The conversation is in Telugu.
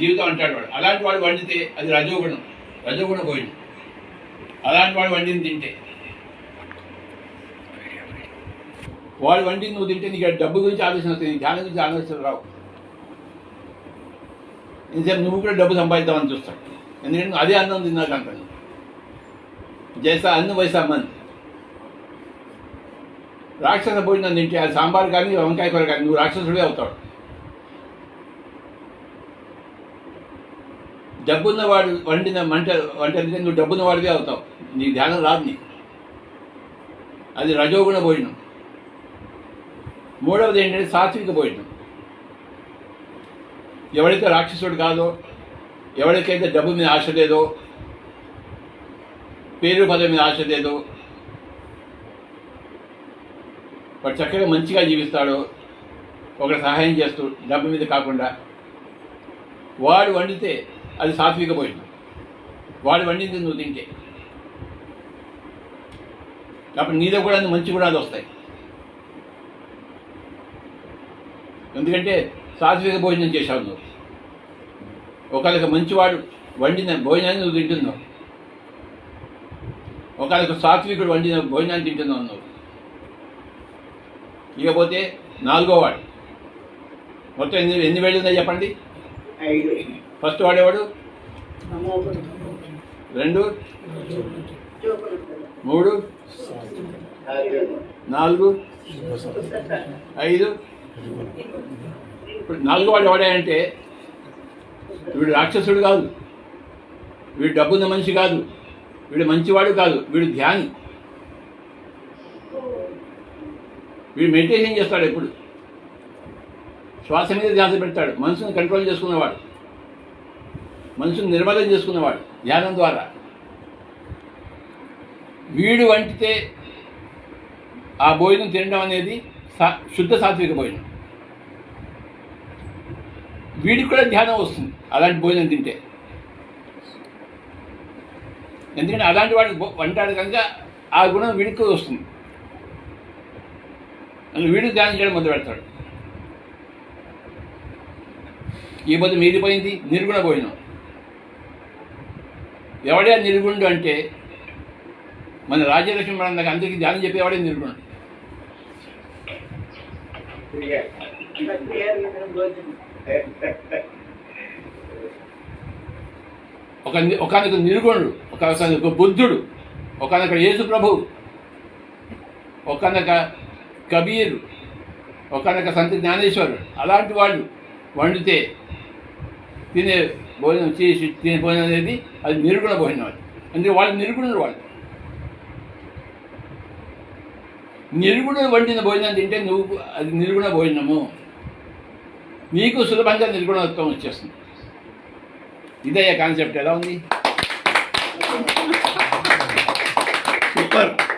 జీవితం అంటాడు వాడు. అలాంటి వాడు వండితే అది రజోగుణం. రజోగుణ పోయింది. అలాంటి వాడు వండింది తింటే. వాడు వండింది నువ్వు తింటే నీకు డబ్బు గురించి ఆలోచన వస్తుంది. ధ్యానం గురించి ఆలోచన రావు. ఇంతసేపు నువ్వు కూడా డబ్బు సంపాదిద్దామని చూస్తాడు ఎందుకంటే నువ్వు అదే అన్నం తిన్నాక అంటాను జైసా అన్నం వయసా మంది. రాక్షస భోజనం తింటే అది సాంబార్ కానీ వంకాయ కూర కానీ నువ్వు రాక్షసుడే అవుతాడు డబ్బున్న వాడు వండిన మంట వంట నువ్వు డబ్బున్న వాడివే అవుతావు. నీ ధ్యానం రాదు నీకు. అది రజోగుణ భోజనం. మూడవది ఏంటంటే సాత్విక భోజనం. ఎవడైతే రాక్షసుడు కాదో ఎవరికైతే డబ్బు మీద ఆశ లేదో పేరు పదవి మీద ఆశ లేదో వాడు చక్కగా మంచిగా జీవిస్తాడు ఒకరు సహాయం చేస్తూ డబ్బు మీద కాకుండా వాడు వండితే అది సాత్విక భోజనం వాడు వండింది నువ్వు తింటే. కాబట్టి నీలో కూడా మంచి గుణాలు వస్తాయి. ఎందుకంటే సాత్విక భోజనం చేశావు నువ్వు. ఒకళ్ళకి మంచివాడు వండిన భోజనాన్ని నువ్వు తింటున్నావు. ఒకళ్ళకి సాత్వికుడు వండిన భోజనాన్ని తింటున్నావు నువ్వు. ఇకపోతే నాలుగో వాడు. మొత్తం ఎన్ని ఎన్ని వేళ్ళు ఉన్నాయి చెప్పండి? ఐదు. ఫస్ట్ వాడేవాడు? రెండు? మూడు? నాలుగు? ఐదు? ఇప్పుడు నాలుగు వాడు వాడాయంటే వీడు రాక్షసుడు కాదు. వీడు డబ్బున్న మనిషి కాదు. వీడు మంచివాడు కాదు. వీడు ధ్యాని. వీడు మెడిటేషన్ చేస్తాడు ఎప్పుడు. శ్వాస మీద ధ్యాస పెడతాడు. మనసును కంట్రోల్ చేసుకున్నవాడు. మనసును నిర్మలం చేసుకున్నవాడు ధ్యానం ద్వారా. వీడు వంటితే ఆ భోజనం తినడం అనేది శుద్ధ సాత్విక భోజనం. వీడికి కూడా ధ్యానం వస్తుంది అలాంటి భోజనం తింటే. ఎందుకంటే అలాంటి వాడు వంటాడు కనుక ఆ గుణం వీడికి కూడా వస్తుంది. అందులో వీడు ధ్యానం చేయడం మొదలు పెడతాడు. ఈ పొద్దు మీది పోయింది నిర్గుణ భోజనం. ఎవడే నిర్గుణుడు అంటే మన రాజ్యలక్ష్మి మనం అందరికీ ధ్యానం చెప్పేవాడే నిర్గుణుడు ఒక ఒకనొక నిర్గుణుడు ఒక బుద్ధుడు ఒకనొక యేసు ప్రభు ఒకనొక కబీర్ ఒకనొక సంత జ్ఞానేశ్వరుడు. అలాంటి వాళ్ళు వండితే తినే భోజనం చేసి తినే భోజనం అనేది అది నిర్గుణ భోజనం అది. అందుకే వాళ్ళు నిర్గుణులు వాళ్ళు. నిర్గుణులు వండిన భోజనం తింటే నువ్వు అది నిర్గుణ భోజనము. నీకు సులభంగా నిర్గుణత్వం వచ్చేస్తుంది. ఇదే కాన్సెప్ట్ ఎలా ఉంది? సూపర్.